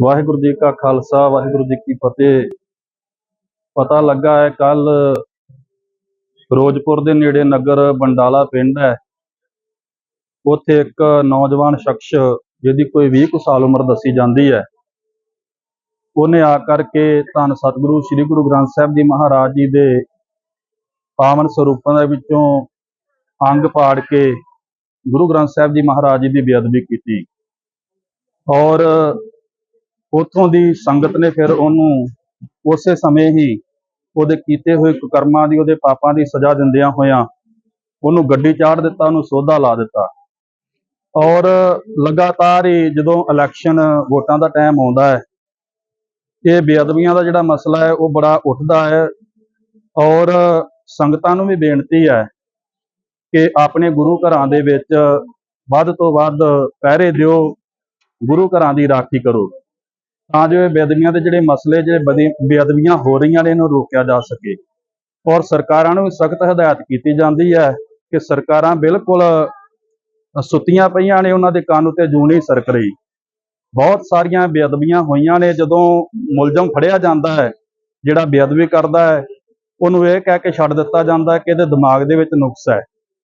ਵਾਹਿਗੁਰੂ ਜੀ ਕਾ ਖਾਲਸਾ, ਵਾਹਿਗੁਰੂ ਜੀ ਕੀ ਫਤਿਹ। ਪਤਾ ਲੱਗਾ ਹੈ, ਕੱਲ ਫਿਰੋਜ਼ਪੁਰ ਦੇ ਨੇੜੇ ਨਗਰ ਬੰਡਾਲਾ ਪਿੰਡ ਹੈ। ਉੱਥੇ ਇੱਕ ਨੌਜਵਾਨ ਸ਼ਖਸ, ਜਿਹਦੀ ਕੋਈ 20 ਕੁ ਸਾਲ ਉਮਰ ਦੱਸੀ ਜਾਂਦੀ ਹੈ। ਉਹਨੇ ਆ ਕਰਕੇ ਧੰਨ ਸਤਿਗੁਰੂ, ਸ੍ਰੀ ਗੁਰੂ ਗ੍ਰੰਥ ਸਾਹਿਬ ਜੀ ਮਹਾਰਾਜ ਜੀ ਦੇ ਪਾਵਨ ਸਰੂਪਾਂ ਦੇ ਵਿੱਚੋਂ ਅੰਗ ਪਾੜ ਕੇ ਗੁਰੂ ਗ੍ਰੰਥ ਸਾਹਿਬ ਜੀ ਮਹਾਰਾਜ ਜੀ ਦੀ ਬੇਅਦਬੀ ਕੀਤੀ। ਔਰ ਉਥੋਂ ਦੀ ਸੰਗਤ ਨੇ ਫਿਰ ਉਹਨੂੰ ਉਸੇ ਸਮੇਂ ਹੀ ਉਹਦੇ ਕੀਤੇ ਹੋਏ ਕੁਕਰਮਾਂ ਦੀ, ਉਹਦੇ ਪਾਪਾਂ ਦੀ ਸਜ਼ਾ ਦਿੰਦਿਆਂ ਹੋਇਆਂ ਉਹਨੂੰ ਗੱਡੀ ਚਾੜ ਦਿੱਤਾ, ਉਹਨੂੰ ਸੋਧਾ ਲਾ ਦਿੱਤਾ। ਔਰ ਲਗਾਤਾਰ ਹੀ ਜਦੋਂ ਇਲੈਕਸ਼ਨ ਵੋਟਾਂ ਦਾ ਟਾਈਮ ਆਉਂਦਾ ਹੈ, ਇਹ ਬੇਅਦਬੀਆਂ ਦਾ ਜਿਹੜਾ ਮਸਲਾ ਹੈ, ਉਹ ਬੜਾ ਉੱਠਦਾ ਹੈ ਔਰ ਸੰਗਤਾਂ ਨੂੰ ਵੀ ਬੇਨਤੀ ਹੈ ਕਿ ਆਪਣੇ ਗੁਰੂ ਘਰਾਂ ਦੇ ਵਿੱਚ ਵੱਧ ਤੋਂ ਵੱਧ ਪਹਿਰੇ ਦਿਓ, ਗੁਰੂ ਘਰਾਂ ਦੀ ਰਾਖੀ ਕਰੋ। ਤਾਂ ਜੋ ਇਹ ਬੇਅਦਬੀਆਂ ਦੇ ਜਿਹੜੇ ਮਸਲੇ, ਜਿਹੜੇ ਬਦੀ- ਬੇਅਦਬੀਆਂ ਹੋ ਰਹੀਆਂ ਨੇ, ਇਹਨੂੰ ਰੋਕਿਆ ਜਾ ਸਕੇ। ਔਰ ਸਰਕਾਰਾਂ ਨੂੰ ਵੀ ਸਖਤ ਹਦਾਇਤ ਕੀਤੀ ਜਾਂਦੀ ਹੈ ਕਿ ਸਰਕਾਰਾਂ ਬਿਲਕੁਲ ਸੁੱਤੀਆਂ ਪਈਆਂ ਨੇ, ਉਹਨਾਂ ਦੇ ਕੰਨ ਉੱਤੇ ਜੂੰ ਨਹੀਂ ਸਰਕ ਰਹੀ। ਬਹੁਤ ਸਾਰੀਆਂ ਬੇਅਦਬੀਆਂ ਹੋਈਆਂ ਨੇ, ਜਦੋਂ ਮੁਲਜ਼ਮ ਫੜਿਆ ਜਾਂਦਾ ਹੈ, ਜਿਹੜਾ ਬੇਅਦਬੀ ਕਰਦਾ ਹੈ, ਉਹਨੂੰ ਇਹ ਕਹਿ ਕੇ ਛੱਡ ਦਿੱਤਾ ਜਾਂਦਾ ਕਿ ਇਹਦੇ ਦਿਮਾਗ ਦੇ ਵਿੱਚ ਨੁਕਸ ਹੈ।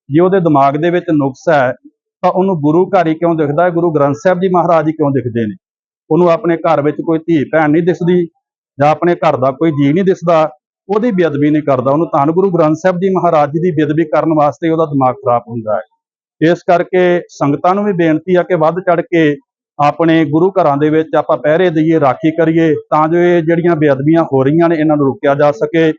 ਜੇ ਉਹਦੇ ਦਿਮਾਗ ਦੇ ਵਿੱਚ ਨੁਕਸ ਹੈ, ਤਾਂ ਉਹਨੂੰ ਗੁਰੂ ਘਰ ਹੀ ਕਿਉਂ ਦਿਖਦਾ ਹੈ? ਗੁਰੂ ਗ੍ਰੰਥ ਸਾਹਿਬ ਜੀ ਮਹਾਰਾਜ ਹੀ ਕਿਉਂ ਦਿਖਦੇ ਨੇ? ਉਹਨੂੰ ਆਪਣੇ ਘਰ ਵਿੱਚ ਕੋਈ ਧੀ ਭੈਣ ਨਹੀਂ ਦਿਸਦੀ ਜਾਂ ਆਪਣੇ ਘਰ ਦਾ ਕੋਈ ਜੀ ਨਹੀਂ ਦਿਸਦਾ, ਉਹਦੀ ਬੇਅਦਬੀ ਨਹੀਂ ਕਰਦਾ। ਉਹਨੂੰ ਧੰਨ ਗੁਰੂ ਗ੍ਰੰਥ ਸਾਹਿਬ ਜੀ ਮਹਾਰਾਜ ਜੀ ਦੀ ਬੇਅਦਬੀ ਕਰਨ ਵਾਸਤੇ ਉਹਦਾ ਦਿਮਾਗ ਖਰਾਬ ਹੁੰਦਾ ਹੈ। ਇਸ ਕਰਕੇ ਸੰਗਤਾਂ ਨੂੰ ਵੀ ਬੇਨਤੀ ਆ ਕਿ ਵੱਧ ਚੜ ਕੇ ਆਪਣੇ ਗੁਰੂ ਘਰਾਂ ਦੇ ਵਿੱਚ ਆਪਾਂ ਪਹਿਰੇ ਦਈਏ, ਰਾਖੀ ਕਰੀਏ ਤਾਂ ਜੋ ਇਹ ਜਿਹੜੀਆਂ ਬੇਅਦਬੀਆਂ ਹੋ ਰਹੀਆਂ ਨੇ, ਇਹਨਾਂ ਨੂੰ ਰੋਕਿਆ ਜਾ ਸਕੇ।